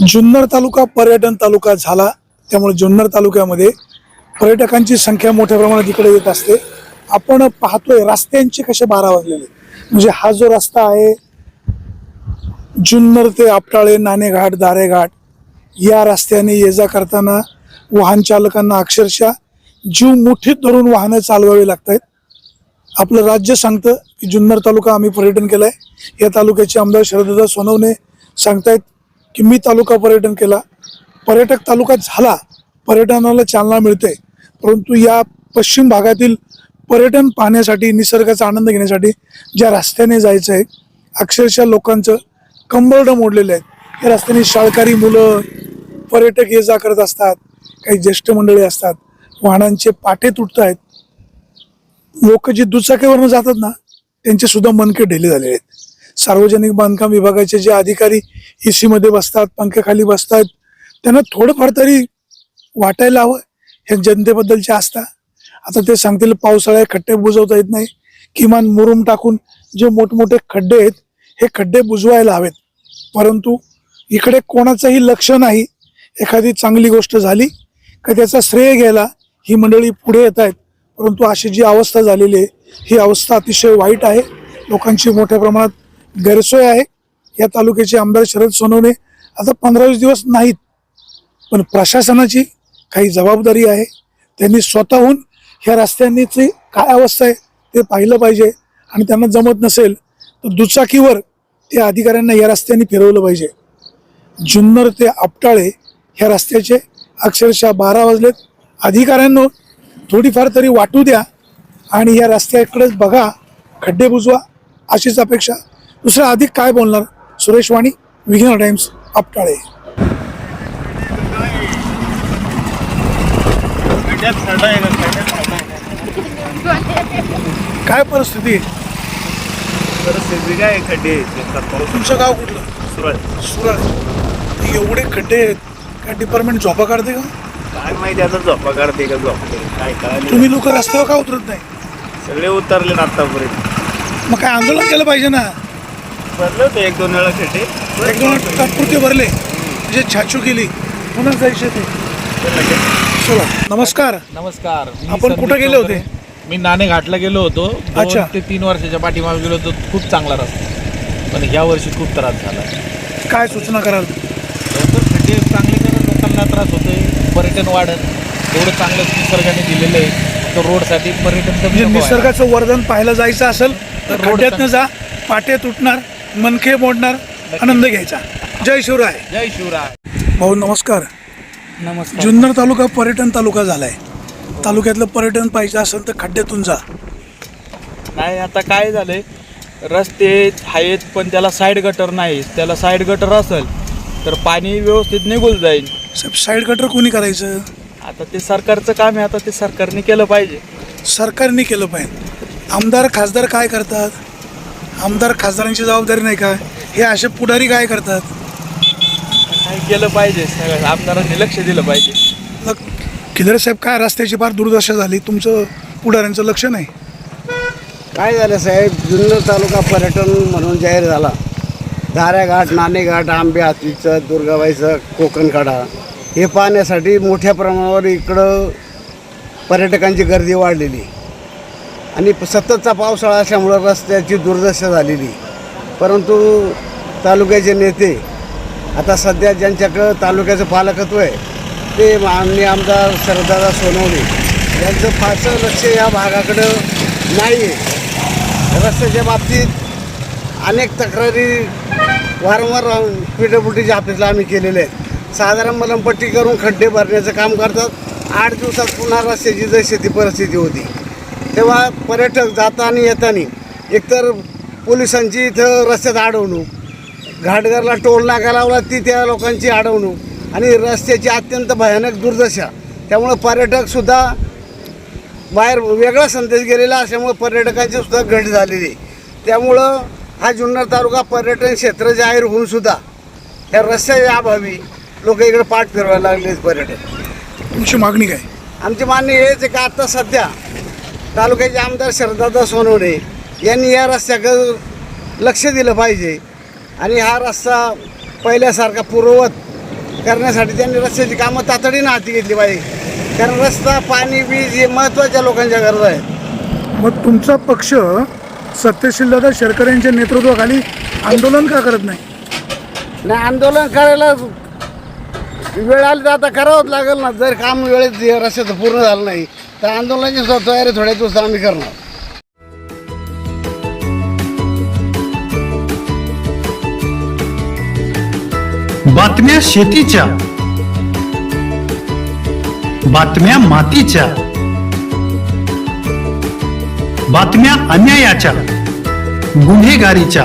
जुन्नर तालुका पर्यटन तालुका झाला. त्यामुळे जुन्नर तालुक्यामध्ये पर्यटकांची संख्या मोठ्या प्रमाणात इकडे येत असते. आपण पाहतोय रस्त्यांचे कसे बारा वाजलेले. म्हणजे हा जो रस्ता आहे जुन्नर ते आपटाळे नाणेघाट दारेघाट या रस्त्याने ये जा करताना वाहन चालकांना अक्षरशः जीव मुठीत धरून वाहनं चालवावी लागत आहेत आपलं राज्य सांगतं की जुन्नर तालुका आम्ही पर्यटन केलंय. या तालुक्याचे आमदार शरददा सोनवणे सांगतायत की मी तालुका पर्यटन केला. पर्यटक तालुका झाला पर्यटनाला चालना मिळते. परंतु या पश्चिम भागातील पर्यटन पाहण्यासाठी निसर्गाचा आनंद घेण्यासाठी ज्या रस्त्याने जायचं आहे अक्षरशः लोकांचं कंबरडं मोडलेले आहे. या रस्त्याने शाळकरी मुलं पर्यटक ये जा करत असतात काही ज्येष्ठ मंडळी असतात वाहनांचे पाटे तुटत आहेत लोक जे दुचाकीवरनं जातात ना त्यांचे सुद्धा मनके ढेले झालेले आहेत. सार्वजनिक बांधकाम विभागाचे जे अधिकारी ए सीमध्ये बसतात पंख्याखाली बसतात त्यांना थोडंफार तरी वाटायला हवं. ह्या जनतेबद्दलची आस्था. आता ते सांगतील पावसाळ्यात खड्डे बुजवता येत नाही. किमान मुरुम टाकून जे मोठमोठे खड्डे आहेत हे खड्डे बुजवायला हवेत. परंतु इकडे कोणाचंही लक्ष नाही. एखादी चांगली गोष्ट झाली का त्याचा श्रेय घ्यायला ही मंडळी पुढे येत आहेत. परंतु अशी जी अवस्था झालेली आहे ही अवस्था अतिशय वाईट आहे. लोकांची मोठ्या प्रमाणात गैरसोय आहे. या तालुक्याचे आमदार शरद सोनवणे आता पंधरा वीस दिवस नाहीत. पण प्रशासनाची काही जबाबदारी आहे. त्यांनी स्वतःहून ह्या रस्त्यांची काय अवस्था आहे ते पाहिलं पाहिजे. आणि त्यांना जमत नसेल तर दुचाकीवर त्या अधिकाऱ्यांना या रस्त्याने फिरवलं पाहिजे. जुन्नर ते आपटाळे ह्या रस्त्याचे अक्षरशः बारा वाजलेत. अधिकाऱ्यांनो थोडीफार तरी वाटू द्या. आणि या रस्त्याकडेच बघा. खड्डे बुजवा अशीच अपेक्षा दुसरं अधिक काय बोलणार? सुरेश वाणी विघ्न टाइम्स आपटाळे. काय परिस्थिती? आहे? परिस्थिती काय खड्डे तुमचं गाव कुठलं? सुरत एवढे खड्डे आहेत. काय डिपार्टमेंट झोपा काढते का? काय माहिती आता झोपा काढते का झोपते काय कळाले तुम्ही लोक रस्त्यावर का उतरत नाही? सगळे उतरले ना आतापर्यंत. मग काय आंदोलन केलं पाहिजे ना? भरले होते एक दोन वेळा खड्डे एक दोन तात्पुरते भरले. म्हणजे छाछू केली पुन्हा जायचे ते. चला नमस्कार. नमस्कार. मी आपण संदीप कुठं गेले चौधरी. होते? मी नाणेघाटला गेलो होतो. अच्छा. ते तीन वर्षाच्या पाठीमागे गेलो होतो. खूप चांगला रस्ता. पण ह्या वर्षी खूप त्रास झाला. काय सूचना कराल? लवकर खड्डे चांगले करून लोकांना त्रास होतोय पर्यटन वाढत. एवढं चांगलं निसर्गाने दिलेलं आहे. तर रोडसाठी पर्यटन कमी म्हणजे नको व्हायला. निसर्गाचं वर्धन पाहायला जायचं असेल तर रोड खड्ड्यातनं जा पाटे तुटणार मनखे मोडणार आनंद घ्यायचा. जय शिवराय. जय शिवराय. भाऊ नमस्कार. नमस्कार. जुन्नर तालुका पर्यटन तालुका झालाय. तालुक्यातलं पर्यटन पाहिजे असेल तर खड्ड्यातून जा. नाही आता काय झालंय? रस्ते आहेत पण त्याला साईड गटर नाही. त्याला साईड गटर असेल तर पाणी व्यवस्थित निघून जाईल. साईड कटर कोणी करायचं? आता ते सरकारचं काम आहे आता ते सरकारने केलं पाहिजे. सरकारने केलं पाहिजे. आमदार खासदार काय करतात? आमदार खासदारांची जबाबदारी नाही का? हे असे पुढारी काय करतात? काय केलं पाहिजे? सगळं आमदारांनी लक्ष दिलं पाहिजे. मग खिदरे साहेब काय रस्त्याची फार दुर्दशा झाली? तुमचं पुढाऱ्यांचं लक्ष नाही? काय झालं साहेब? जुन्नर तालुका पर्यटन म्हणून जाहीर झाला. धाऱ्याघाट नाणेघाट आंबे हातीचं दुर्गाबाईचं कोकणकडा हे पाहण्यासाठी मोठ्या प्रमाणावर इकडं पर्यटकांची गर्दी वाढलेली. आणि सततचा पावसाळा असल्यामुळं रस्त्याची दुर्दशा झालेली. परंतु तालुक्याचे नेते आता सध्या ज्यांच्याकडं तालुक्याचं पालकत्व आहे ते माननीय आमदार शरदादा सोनवणे यांचं फारसं लक्ष या भागाकडं नाही आहे रस्त्याच्या बाबतीत अनेक तक्रारी वारंवार पी डब्ल्यू डीच्या ऑफिसला आम्ही केलेले आहेत. साधारण मलमपट्टी करून खड्डे भरण्याचं काम करतात. आठ दिवसात पुन्हा रस्त्याची जशी ती परिस्थिती होती. तेव्हा पर्यटक जाताना येताना एकतर पोलिसांची इथं रस्त्यात अडवणूक घाटघरला टोल नाका लावला ती त्या लोकांची अडवणूक आणि रस्त्याची अत्यंत भयानक दुर्दशा. त्यामुळं पर्यटकसुद्धा बाहेर वेगळा संदेश गेलेला असल्यामुळे पर्यटकांची सुद्धा घट झालेली. आहे. त्यामुळं हा जुन्नर तालुका पर्यटन क्षेत्र जाहीर होऊन सुद्धा या रस्त्याच्या अभावी लोक इकडे पाठ फिरवायला लागले पर्यटक. तुमची मागणी काय? आमचे मान्य हेच आहे का आता सध्या तालुक्याचे आमदार शरदादा सोनवणे यांनी या रस्त्याकडं लक्ष दिलं पाहिजे. आणि हा रस्ता पहिल्यासारखा पूर्ववत करण्यासाठी त्यांनी रस्त्याची कामं तातडीनं हाती घेतली पाहिजे. कारण रस्ता पाणी वीज हे महत्त्वाच्या लोकांच्या गरजा आहेत. मग तुमचा पक्ष सत्यशील दादा शेरकर यांच्या नेतृत्वाखाली आंदोलन का करत नाही? नाही आंदोलन करायला वेळ आली तर आता करावंच लागेल ना. जर काम वेळेत रस्त्याचं पूर्ण झालं नाही तर आंदोलनाची सुद्धा तयारी थोड्या दिवसात आम्ही करणार. बातम्या शेतीच्या बातम्या मातीच्या बातम्या अन्यायाच्या गुन्हेगारीच्या.